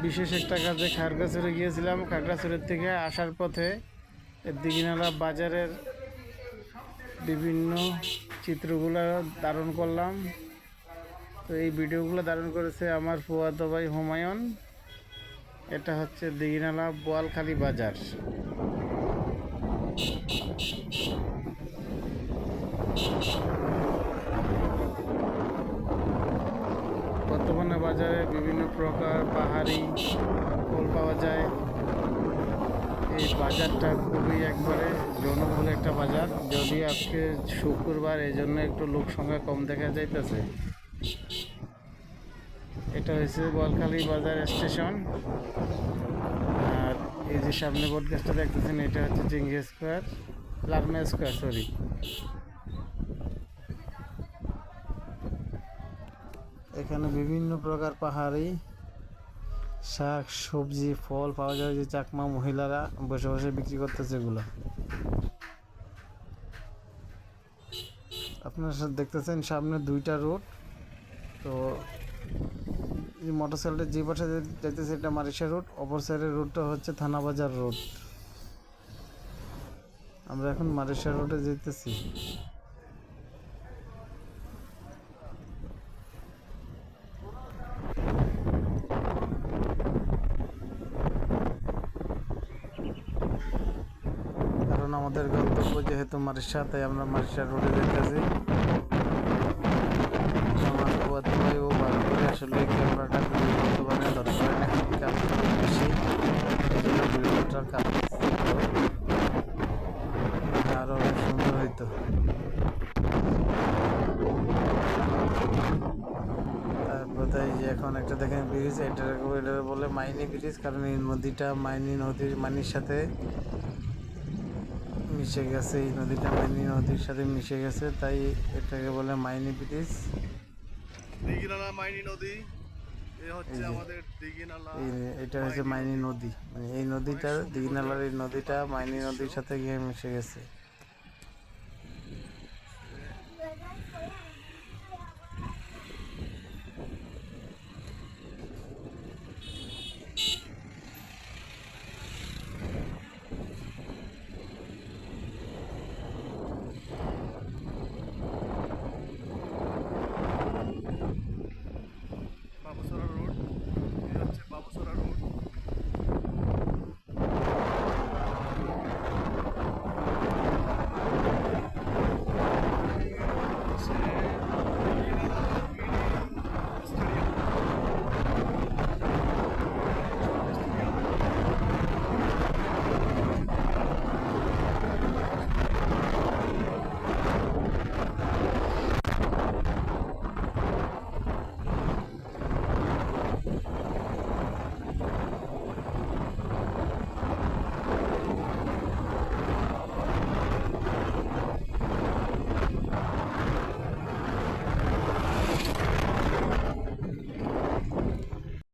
বিশেষ একটা কাজে খাগড়াছড়ি গিয়েছিলাম। খাগড়াছড়ির থেকে আসার পথে দিঘিনালা বাজারের বিভিন্ন চিত্রগুলো ধারণ করলাম। তো এই ভিডিওগুলো ধারণ করেছে আমার ফুয়াদ ভাই হুমায়ুন। এটা হচ্ছে দিঘিনালা বোয়ালখালী বাজার। বর্তমানে বাজারে বিভিন্ন প্রকার পাহাড়ি ফল পাওয়া যায়। এই বাজারটা খুবই একবারে জনবহুল একটা বাজার। যদি আজকে শুক্রবার এই জন্য একটু লোক সংখ্যা কম দেখা যাইতেছে। এটা হয়েছে বলখালি বাজার স্টেশন। আর এই যে সামনে বোর্ডগাছটা দেখতেছেন, এটা হচ্ছে জিঙ্গি স্কোয়ার লার্মা স্কোয়ার সরি এখানে বিভিন্ন প্রকার পাহাড়ি শাক, সবজি, ফল পাওয়া যায়, যে চাকমা মহিলারা বসে বসে বিক্রি করতেছে এগুলো। আপনারা সব দেখতেছেন সামনে দুইটা রোড। তো এই মোটর সাইকেলটা যে পাশে যাইতেছে এটা মারিশা রোড, অপর সাইডের রোডটা হচ্ছে থানাবাজার রোড। আমরা এখন মারিশা রোডে যেতেছি কারণ আমাদের গন্তব্য যেহেতু মারিশা তাই আমরা মারিশা রোডে যেতেছি। আমার ফুয়াদ ভাই ও ভালো করে আসলে ক্যামেরাটা খুবই বর্তমানে দরকার। এখন কাজ খুব বেশি এই কাজ। আরও অনেক সুন্দর হইতো। যে এখন একটা দেখেন ব্রিজ এটা এটা বলে মাইনি ব্রিজ কারণ এই নদীটা মাইনি নদীর মানির সাথে মিশে গেছে এই নদীটা মাইনি নদীর সাথে মিশে গেছে তাই এটাকে বলে মাইনি ব্রিজ। দিঘিনালা মাইনি নদী এটা হচ্ছে মাইনি নদী। মানে এই নদীটা দিঘিনালার এই নদীটা মাইনি নদীর সাথে গিয়ে মিশে গেছে।